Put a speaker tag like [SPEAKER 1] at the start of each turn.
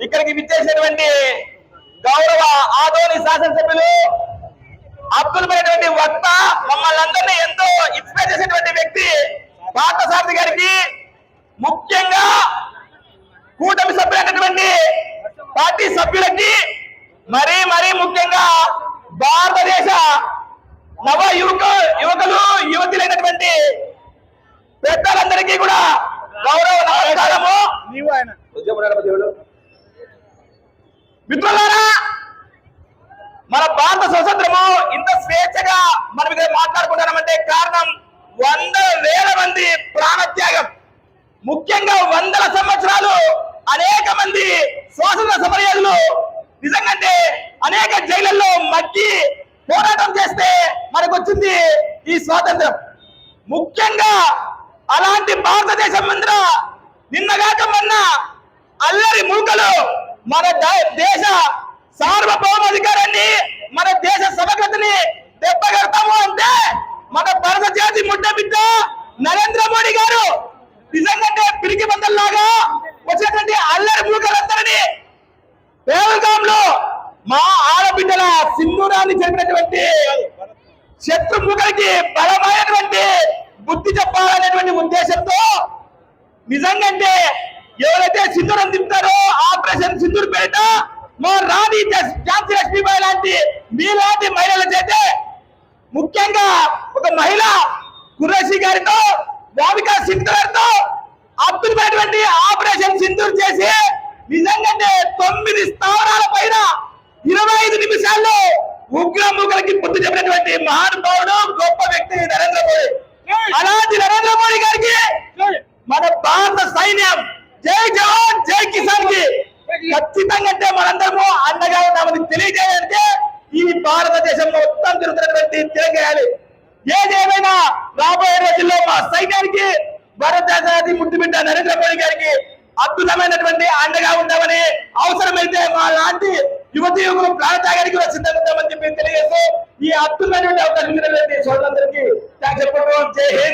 [SPEAKER 1] ఇక్కడికి విచ్చేసినటువంటి గౌరవ ఆదోని శాసనసభ్యులు అద్భుతమైనటువంటి వక్త మమ్మల్ని అందరినీ ఎంతో ఇన్స్పైర్ చేసినటువంటి వ్యక్తి పార్థసారథి గారికి ముఖ్యంగా కూటమి సభ్యులైనటువంటి పార్టీ సభ్యులకి మరీ మరీ ముఖ్యంగా భారతదేశ నవ యువక యువకులు యువతులైనటువంటి పెద్దలందరికీ కూడా గౌరవ నమస్కారము.
[SPEAKER 2] నీవు ఆయన.
[SPEAKER 1] మిత్రులారా మన భారత స్వతంత్రము ఇంత స్వేచ్ఛగా మనం ఇక్కడ మాట్లాడుకుంటున్నామంటే కారణం వంద వేల మంది ప్రాణత్యాగం. ముఖ్యంగా వందల సంవత్సరాలు అనేక మంది స్వాతంత్ర సమరయోధులు నిజంగానే అనేక జైళ్ళల్లో మగ్గి పోరాటం చేస్తే మనకు వచ్చింది ఈ స్వాతంత్రం. ముఖ్యంగా అలాంటి భారతదేశం మందిర నిన్నగాక మొన్న అల్లరి మూకలు మన ద- దేశ సార్వభౌమాధికారాన్ని మన దేశ సమగ్రతని దెబ్బగడతాము అంటే మన భారత జాతి ముడ్డ బిడ్డ నరేంద్ర మోడీ గారు నిజంగా పిరికి బందల్లాగా వచ్చినటువంటి అల్లరి మూకలందరినీ పేదగాంలో మా ఆడబిడ్డల సింధూరాన్ని జరిపినటువంటి శత్రు ముఖరికి బలమైనటువంటి బుద్ధి చెప్పాలనేటువంటి ఉద్దేశంతో నిజంగంటే ఎవరైతే సింధూరం తింటారో ఆ మా రాణి ఝాన్సీ లక్ష్మీబాయి లాంటి మీలాంటి మహిళల చేతే ముఖ్యంగా ఒక మహిళ కురేషి గారితో రావికా సింగ్ గారితో అద్భుతమైనటువంటి ఆపరేషన్ సింధూర్ చేసి నిజంగానే తొమ్మిది స్థావరాల పైన ఇరవై ఐదు నిమిషాల్లో ఉగ్రముఖలకి బుద్ధి చెప్పినటువంటి మహానుభావుడు గొప్ప వ్యక్తి నరేంద్ర మోడీ. అలాంటి నరేంద్ర మోడీ గారికి మన భారత సైన్యం జై జవాన్ జై కిసాన్కి ఖచ్చితంగా అంటే మనందరము అండగా ఉన్నామని తెలియజేయాలంటే ఈ భారతదేశం మొత్తం తిరుగుతున్నటువంటి తెలియజేయాలి ఏదేమైనా రాబోయే రోజుల్లో మా సైన్యానికి భారతదేశానికి ముట్టుబిడ్డ నరేంద్ర మోడీ గారికి అద్భుతమైనటువంటి అండగా ఉండమని అవసరమైతే మా లాంటి యువతి యువకులు ప్రాణత్యాగానికి కూడా సిద్ధమవుతామని చెప్పి తెలియజేస్తూ ఈ అద్భుతమైనటువంటి అవకాశం సోదరులందరికీ చెప్పడం జై హింద్.